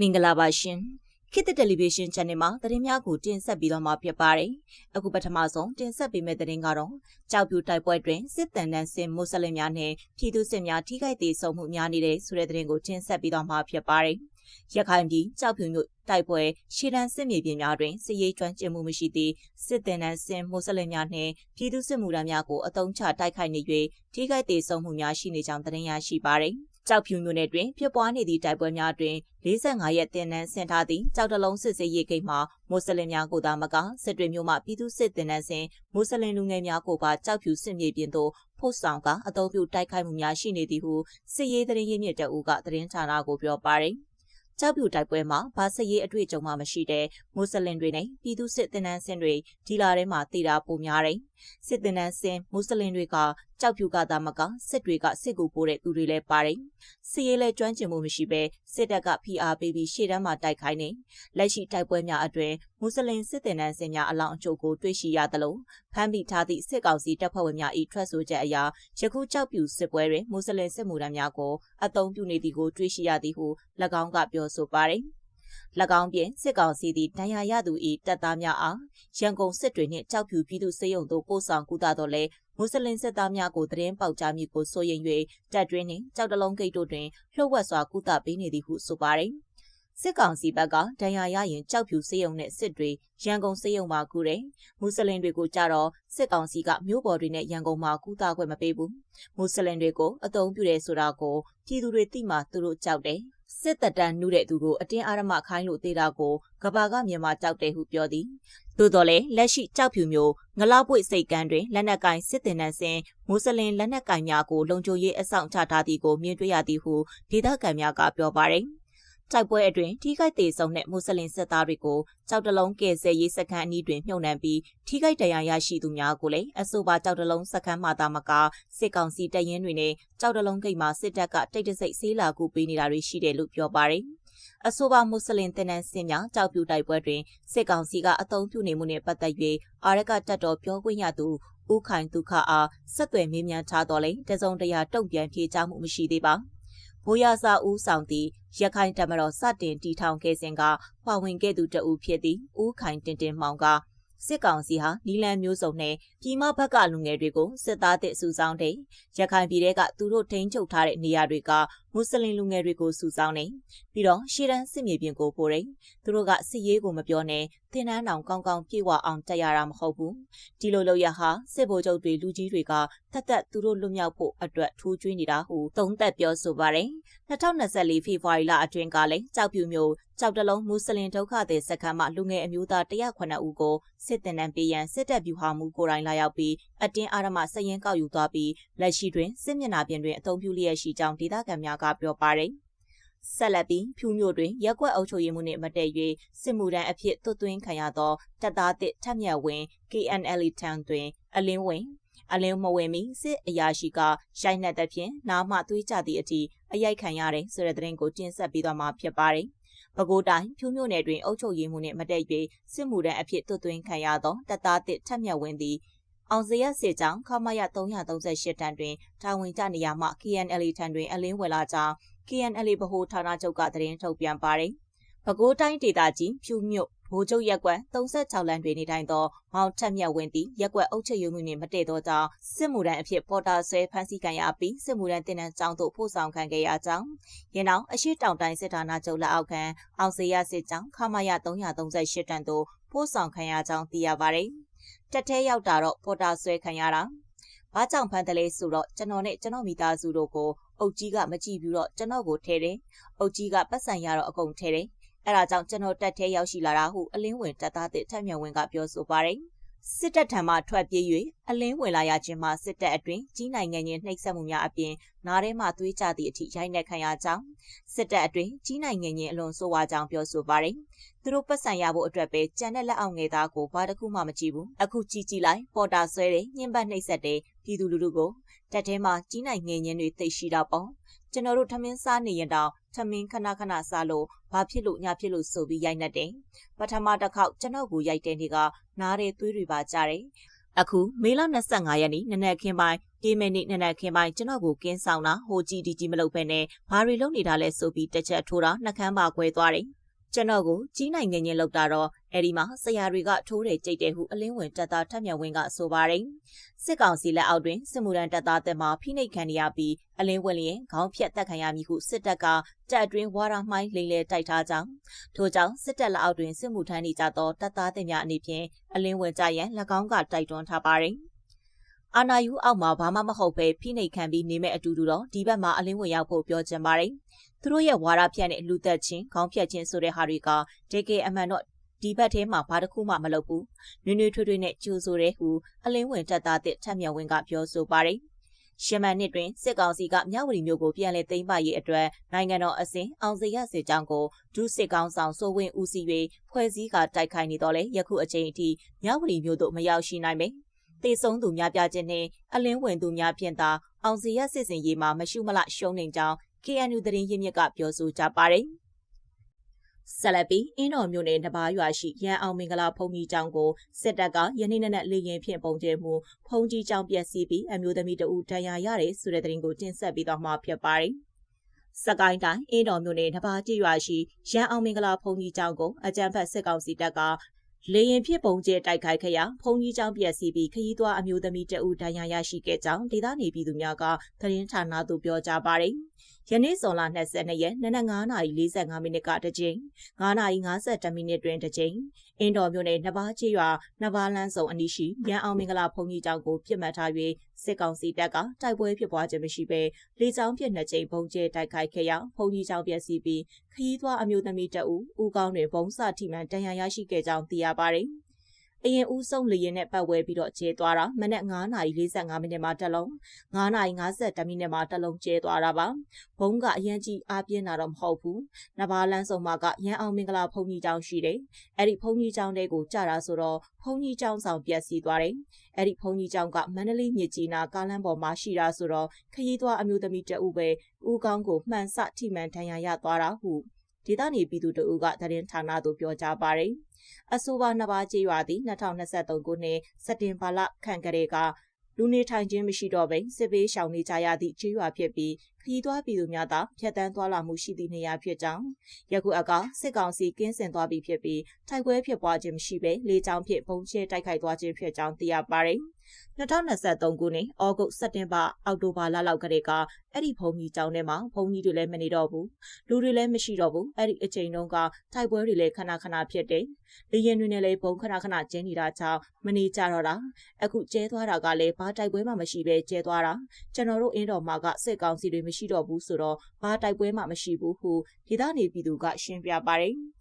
မင်္ဂလာပါရှင်ခေတ်သစ်တယ်လီဗီရှင်း channel မှာသတင်းများကိုတင်ဆက်ပြီးတော့မှာဖြစ်ပါတယ်အခုပထမဆုံးတင်ဆက်ပေးမယ့်သတင်းကတော့ကြောက်ပြူတိုက်ပွဲတွင်စစ်တမ်းတန်းစင်မွတ်စလင်များနဲ့ပြည်သူစစ်များထိခိုက်ဒေဆုံးမှုများနေတဲ့ဆိုတဲ့သတင်းကိုတင်ဆက်ပြီးတော့မှာဖြစ်ပါတယ်ရခိုင်ပြည်ကြောက်ဖြူမြို့တိုက်ပွဲရှေ့တန်းစစ်မြေပြင်များတွင်စစ်ရေးကျွမ်းကျင်မှုမရှိသည့်စစ်တင်နန်းစင်မွတ်စလင်များနှင့်ပြည်သူစစ်မှုထမ်းများကိုအုံချတိုက်ခိုက်နေ၍ထိခိုက်ဒေဆုံးမှုများရှိနေကြောင်းသတင်းရရှိပါသည် ကြောက်ဖြူမြို့နယ်တွင်ဖြစ်ပွားနေသည့်တိုက်ပွဲများတွင်45ရက်တင်နန်းဆင်ထားသည့်ကြောက်တလုံးစစ်စေးရေးဂိတ်မှာမွတ်စလင်များကိုသာမကစစ်တွေမျိုးမှပြည်သူစစ်တင်နန်းဆင်မွတ်စလင်လူငယ်များကိုပါကြောက်ဖြူစစ်မြေပြင်သို့ဖို့ဆောင်ကအုံပြုတိုက်ခိုက်မှုများရှိနေသည်ဟုစစ်ရေးသတင်းရင်းမြစ်တအူးကသတင်းဌာနကိုပြောပါရယ်ကြောက်ပြူတိုက်ပွဲမှာဘာစရေးအတွေ့အကြုံမှမရှိတဲ့မွတ်စလင်တွေနဲ့ပြည်သူစစ်တင်နန်းစင်တွေဒီလာထဲမှာတည်တာပိုများတယ်။စစ်တင်နန်းစင်မွတ်စလင်တွေက ကြောက်ပြူကသာမကစစ်တွေကစစ်ကူပိုးတဲ့သူတွေလည်းပါတယ်။စစ်ရေးလဲကျွမ်းကျင်မှုမရှိဘဲစစ်တပ်ကဖိအားပေးပြီးရှေ့တန်းမှာတိုက်ခိုင်းနေလက်ရှိတိုက်ပွဲများအတွင်မွတ်စလင်စစ်တင်နန်းစင်များအလောင်းအချို့ကိုတွေ့ရှိရသလိုဖမ်းမိထားသည့်စစ်ကောင်စီတပ်ဖွဲ့ဝင်များ၏ထွက်ဆိုချက်အရယခုကြောက်ပြူစစ်ပွဲတွင်မွတ်စလင်စစ်မှုထမ်းများကိုအုံပြုနေသည်ကိုတွေ့ရှိရသည်ဟု၎င်းကပြောဆိုပါတယ်။၎ င်းပြင်စစ်ကောင်စီသည်ဒဏ်ရာရသူ၏တပ်သားများအားရန်ကုန်စစ်တွေနှင့်ကြောက်ဖြူပြည်သူစေယုံတို့ပို့ဆောင်ကူတာတော့လဲမွတ်စလင်စစ်သားများကိုသတင်းပေါက်ကြားမိကိုစိုးရိမ်၍တပ်တွင်းနှင့်ကြောက်တလုံးဂိတ်တို့တွင်လှုပ်ဝက်စွာကူတာပေးနေသည်ဟုဆိုပါရယ်စစ်ကောင်စီဘက်ကဒဏ်ရာရရင်ကြောက်ဖြူစေယုံနဲ့စစ်တွေရန်ကုန်စေယုံမှာကူတယ်။မွတ်စလင်တွေကိုကြတော့စစ်ကောင်စီကမြို့ပေါ်တွေနဲ့ရန်ကုန်မှာကူတာခွင့်မပေးဘူး။မွတ်စလင်တွေကိုအုံပြုတယ်ဆိုတာကိုပြည်သူတွေသိမှသူတို့ကြောက်တယ်။ စစ်တပ်တန်းနုတဲ့သူကိုအတင်းအာရမခိုင်းလို့သေးတာကိုကဘာကမြန်မာကြောက်တယ်ဟုပြောသည်သို့တော်လည်းလက်ရှိကြောက်ဖြူမျိုးငလောက်ပွေစိတ်ကန်းတွင်လက်နက်ကင်စစ်တင်နန်းစင်မွတ်စလင်လက်နက်ကင်များကိုလုံခြုံရေးအဆောင်ချထားသည်ကိုမြင်တွေ့ရသည်ဟုဒေသခံများကပြောပါရယ် တိုက်ပွဲအတွင်းထိခိုက်ဒေဆုံးတဲ့မွတ်စလင်စစ်သားတွေကိုကြောက်တလုံးကဲဆယ်ရေးစခန်းအနီးတွင်မြုပ်နှံပြီးထိခိုက်ဒဏ်ရာရရှိသူများကိုလည်းအဆိုပါကြောက်တလုံးစခန်းမှသာမကစစ်ကောင်စီတပ်ရင်းတွေနဲ့ကြောက်တလုံးဂိတ်မှာစစ်တပ်ကတိတ်တဆိတ်ဆေးလာကူပေးနေတာတွေရှိတယ်လို့ပြောပါတယ်။အဆိုပါမွတ်စလင်တင်နန်းစင်များကြောက်ပြူတိုက်ပွဲတွင်စစ်ကောင်စီကအုံပြုနေမှုနဲ့ပတ်သက်၍အာရကတပ်တော်ပြောခွင့်ရသူဦးခိုင်ဒုက္ခအားဆက်သွယ်မေးမြန်းထားတော်လဲတစုံတရာတုံ့ပြန်ဖြေကြားမှုမရှိသေးပါ။ ဘိုးရစာဦးဆောင်သည့်ရခိုင်တမတော်စတင်တီထောင်ခဲ့စဉ်ကပါဝင်ခဲ့သူတဦးဖြစ်သည့်ဦးခိုင်တင်တင်မောင်က စစ်ကောင်စီဟာနီလန်မျိုးစုံနဲ့ပြည်မဘက်ကလူငယ်တွေကိုစစ်သားတဲ့စုဆောင်တဲ့ရခိုင်ပြည်ထဲကသူတို့ထိန်းချုပ်ထားတဲ့နေရာတွေကမွတ်စလင်လူငယ်တွေကိုစုဆောင်နေပြီးတော့ရှေ့တန်းစစ်မြေပြင်ကိုပို့တယ်သူတို့ကစစ်ရေးကိုမပြောနဲ့သင်တန်းတောင်ကောင်းကောင်းပြေဝအောင်တက်ရတာမဟုတ်ဘူးဒီလိုလောက်ရဟာစစ်ဗိုလ်ချုပ်တွေလူကြီးတွေကတတ်တက်သူတို့လွတ်မြောက်ဖို့အတွက်ထိုးကျွေးနေတာဟုသုံးသက်ပြောဆိုပါတယ် 2024ဖေဖော်ဝါရီလအတွင်းကလည်းကြောက်ပြူမျိုးကြောက်တလုံးမွတ်စလင်ဒုက္ခသည်စခန်းမှလူငယ်အမျိုးသား109ဦးကိုစစ်တင်တန်းပေးရန်စစ်တပ်ဗျူဟာမှုကိုယ်တိုင်လာရောက်ပြီးအတင်းအာရမစရင်ကောက်ယူသွားပြီးလက်ရှိတွင်စစ်မျက်နှာပြင်တွင်အုံပြုလျက်ရှိကြောင်းဒေသခံများကပြောပါတယ်။ဆက်လက်ပြီးဖြူမြို့တွင်ရက်ွက်အုပ်ချုပ်ရေးမှုနှင့်မတည့်၍စစ်မှုထမ်းအဖြစ်သွတ်သွင်းခံရသောတပ်သားတစ်ထက်မြတ်ဝင် KNL ထံတွင်အလင်းဝင်အလင်းမဝင်မီစစ်အရာရှိကရိုက်နှက်တဲ့ဖြင့်နာမသွေးကြသည့်အထိ အရိုက်ခံရတယ်ဆိုတဲ့သတင်းကိုတင်ဆက်ပြီးတော့မှာဖြစ်ပါတယ်။ပဲခူးတိုင်းဖြူမြို့နယ်တွင်အုပ်ချုပ်ရေးမှုနှင့်မတည့်၍စစ်မှုထမ်းအဖြစ်သွတ်သွင်းခံရသောတပ်သားတစ်ထက်မြတ်ဝင်သည်အောင်စရစစ်ကြောင်းခမရ338တန်းတွင်တာဝန်ကျနေရမှ KNL ထံတွင်အလင်းဝယ်လာကြောင်း KNL ဗဟိုဌာနချုပ်ကသတင်းထုတ်ပြန်ပါတယ်။ပဲခူးတိုင်းဒေသကြီးဖြူမြို့ ဗိုလ်ချုပ်ရက်ကွက်36လမ်းတွင်နေထိုင်သောမောင်ထက်မြတ်ဝင်းသည်ရက်ကွက်အုပ်ချုပ်ရေးမှုနှင့်မတည့်သောကြောင့်စစ်မှုထမ်းအဖြစ်ပေါ်တာဆွဲဖမ်းဆီးခံရပြီးစစ်မှုထမ်းတင်နန်းကျောင်းသို့ပို့ဆောင်ခံခဲ့ရကြောင်းရင်းအောင်အရှိတောင်တိုင်းစစ်ဌာနချုပ်လက်အောက်ခံအောင်စေရစစ်ကြောင်းခမာရ338တန်းသို့ပို့ဆောင်ခံရကြောင်းသိရပါတယ်။တက်ထဲရောက်တာတော့ပေါ်တာဆွဲခံရတာ။ဘာကြောင့်ဖမ်းတယ်လဲဆိုတော့ကျွန်တော်နဲ့ကျွန်တော်မိသားစုတို့ကိုအုတ်ကြီးကမကြည့်ဘူးတော့ကျွန်တော်ကိုထဲတယ်။အုတ်ကြီးကပတ်စံရတော့အကုန်ထဲတယ် အဲဒါကြောင့်ကျွန်တော်တက်ထဲရောက်ရှိလာတာဟုအလင်းဝင်တပ်သားတစ်ထက်မြဝင်းကပြောဆိုပါတယ်စစ်တပ်ထံမှထွက်ပြေး၍အလင်းဝင်လာရခြင်းမှာစစ်တပ်အတွင်ကြီးနိုင်ငံချင်းနှိပ်စက်မှုများအပြင်နားထဲမှသွေးကြသည့်အထိရိုက်နှက်ခံရကြောင်းစစ်တပ်အတွင်ကြီးနိုင်ငံချင်းအလွန်ဆိုးဝါးကြောင်းပြောဆိုပါတယ်။သူတို့ပတ်စံရဖို့အတွက်ပဲကြံတဲ့လက်အောင်ငယ်သားကိုဘာတစ်ခုမှမကြည့်ဘူး။အခုကြည့်ကြည့်လိုက်ပေါ်တာဆွဲတယ်ညှဉ်းပန်းနှိပ်စက်တယ်ပြည်သူလူထုကိုတက်ထဲမှာကြီးနိုင်ငံချင်းတွေသိရှိတော့ပေါ့ကျွန်တော်တို့ထမင်းစားနေရင်တော့ ထမင်းခဏခဏစားလို့ဘာဖြစ်လို့ညာဖြစ်လို့ဆိုပြီးရိုက်နှက်တယ်ပထမတစ်ခေါက်ကျွန်တော်ကိုရိုက်တဲ့နေ့ကနားတဲ့သွေးတွေပါကြတယ်အခုမေလ25ရက်နေ့နနက်ခင်းပိုင်းဒီမိနစ်နနက်ခင်းပိုင်းကျွန်တော်ကိုကင်းဆောင်တာဟိုကြည့်ဒီကြည့်မလုပ်ဘဲနဲ့ဘာတွေလုပ်နေတာလဲဆိုပြီးတစ်ချက်ထိုးတာနှကမ်းပါခွဲသွားတယ် ကျွန်တော်ကိုကြီးနိုင်ငင်ငင်လောက်တာတော့အဲ့ဒီမှာဆရာတွေကထိုးတယ်ကြိတ်တယ်ဟုအလင်းဝင်တက်သားထက်မြက်ဝင်းကဆိုပါတယ်စစ်ကောင်စီလက်အောက်တွင်စစ်မှုထမ်းတပ်သားတက်မှဖိနှိပ်ခံရပြီးအလင်းဝင်လျင်ခေါင်းဖြတ်တက်ခံရမည်ဟုစစ်တပ်ကတပ်အတွင်းဝါရမှိုင်းလိမ်လဲတိုက်ထားကြောင်းထို့ကြောင့်စစ်တပ်လက်အောက်တွင်စစ်မှုထမ်းနေကြသောတပ်သားတက်များအနေဖြင့်အလင်းဝင်ကြရန်၎င်းကတိုက်တွန်းထားပါတယ် အာနာယူအောက်မှာဘာမှမဟုတ်ပဲဖိနှိပ်ခံပြီးနေမဲ့အတူတူတော့ဒီဘက်မှာအလင်းဝင်ရောက်ဖို့ပြောချင်ပါတယ်။သူတို့ရဲ့ဝါဒဖြန့်တဲ့လူသက်ချင်းခေါင်းဖြတ်ချင်းဆိုတဲ့ဟာတွေကတကယ်အမှန်တော့ဒီဘက်ထဲမှာဘာတစ်ခုမှမလုပ်ဘူး။နွေနွေထွေးထွေးနဲ့ကြိုးဆိုတဲ့ဟူအလင်းဝင်တက်သားတဲ့ထက်မြက်ဝင်းကပြောဆိုပါတယ်။ရှမန်နှစ်တွင်စစ်ကောင်စီကမြဝတီမျိုးကိုပြန်လည်သိမ်းပရေးအတွက်နိုင်ငံတော်အစဉ်အောင်စရစေကြောင်းကိုဒုစစ်ကောင်ဆောင်စိုးဝင်းဦးစီး၍ဖွဲ့စည်းကတိုက်ခိုက်နေတော့လေယခုအချိန်အထိမြဝတီမျိုးတို့မရောက်ရှိနိုင်ပေ။ တေဆုံးသူများပြခြင်းနှင့်အလင်းဝင်သူများဖြင့်သာအောင်စီရစစ်စင်ရေးမှာမရှုမလရှုံးနေကြောင်း KNU သတင်းရင်းမြစ်ကပြောဆိုကြပါတယ်။ဆက်လက်ပြီးအင်းတော်မြို့နယ်တပါးရွာရှိရန်အောင်မင်္ဂလာဖုန်ကြီးကျောင်းကိုစစ်တပ်ကယနေ့နေ့လေရင်ဖြင့်ပုံကျဲမှုဖုန်ကြီးကျောင်းပျက်စီးပြီးအမျိုးသမီးတဦးဒဏ်ရာရတယ်ဆိုတဲ့သတင်းကိုတင်ဆက်ပြီးတော့မှဖြစ်ပါတယ်။စကိုင်းတိုင်းအင်းတော်မြို့နယ်တပါးကြီးရွာရှိရန်အောင်မင်္ဂလာဖုန်ကြီးကျောင်းကိုအကြမ်းဖက်စစ်ကောင်စီတပ်က လေရင်ဖြစ်ပုံကျဲတိုက်ခိုက်ခဲ့ရာဖုန်ကြီးကျောင်းပျက်စီးပြီးခရီးသွားအမျိုးသမီးတဦးဒဏ်ရာရရှိခဲ့ကြောင်းဒေသနေပြည်သူများကသတင်းဌာနသို့ပြောကြားပါတယ်။ ယနေ့ဇွန်လ22ရက်နနက်9:45မိနစ်ကတစ်ကြိမ်9:52မိနစ်တွင်တစ်ကြိမ်အင်းတော်မြို့နယ်နဘာချေရွာနဘာလန်းစုံအနီးရှိရန်အောင်မင်္ဂလာဘုံကြီးကျောင်းကိုပြစ်မှတ်ထား၍စစ်ကောင်စီတပ်ကတိုက်ပွဲဖြစ်ပွားခြင်းမရှိဘဲလေကြောင်းပြစ်နှစ်ကြိမ်ပုံကျဲတိုက်ခိုက်ခဲ့ရာဘုံကြီးကျောင်းပျက်စီးပြီးခရီးသွားအမျိုးသမီးတအူဦးကောင်းတွင်ဘုံစထိမှန်တန်ရာရရှိခဲ့ကြောင်းသိရပါတယ်။ အရင်ဦးဆုံးလေရင်နဲ့ပတ်ဝဲပြီးတော့ကျဲသွားတာမနက်9:45မိနစ်မှာတစ်လုံး9:52မိနစ်မှာတစ်လုံးကျဲသွားတာပါဘုံကအရင်ကြီးအားပြင်းတာတော့မဟုတ်ဘူးနဘာလန်းစုံမှာကရန်အောင်မင်္ဂလာဘုံကြီးကျောင်းရှိတယ်အဲ့ဒီဘုံကြီးကျောင်းတဲကိုကြာတာဆိုတော့ဘုံကြီးကျောင်းဆောင်ပျက်စီးသွားတယ်အဲ့ဒီဘုံကြီးကျောင်းကမန္တလေးမြစ်ကြီးနာကားလမ်းပေါ်မှာရှိတာဆိုတော့ခရီးသွားအမျိုးသမီးတအုပ်ပဲဦးကောင်းကိုမှန်ဆထိမှန်ထန်ရရသွားတာဟု ဒေသနေပြည်သူတအုပ်ကသတင်းဌာနသို့ပြောကြားပါတယ်။အဆိုပါနှစ်ပါးကြေးရွာသည်2023ခုနှစ်စက်တင်ဘာလခန့်ကလေးကလူနေထိုင်ခြင်းမရှိတော့ဘဲစစ်ပေးရှောင်နေကြရသည့်ကြေးရွာဖြစ်ပြီးခရီးသွားပြည်သူများသာဖြတ်တန်းသွားလာမှုရှိသည့်နေရာဖြစ်ကြောင်းယခုအကစစ်ကောင်စီကင်းစင်သွားပြီဖြစ်ပြီးထိုက်ပွဲဖြစ်ပွားခြင်းမရှိဘဲလေကြောင်းဖြင့်ပုံချဲတိုက်ခိုက်သွားခြင်းဖြစ်ကြောင်းသိရပါတယ်။ 2023ခုနှစ်ဩဂုတ်စက်တင်ဘာအောက်တိုဘာလလောက်ကတည်းကအဲ့ဒီဘုံကြီးကျောင်းထဲမှာဘုံကြီးတွေလည်းမနေတော့ဘူးလူတွေလည်းမရှိတော့ဘူးအဲ့ဒီအချိန်တုန်းကတိုက်ပွဲတွေလည်းခဏခဏဖြစ်တယ်လေရင်တွေနဲ့လည်းဘုံခဏခဏကျင်းနေတာကြောင့်မနေကြတော့တာအခုကျဲသွားတာကလည်းဘာတိုက်ပွဲမှမရှိပဲကျဲသွားတာကျွန်တော်တို့အင်းတော်မှာကစစ်ကောင်စီတွေမရှိတော့ဘူးဆိုတော့ဘာတိုက်ပွဲမှမရှိဘူးဟုဒေသနေပြည်သူကရှင်းပြပါတယ်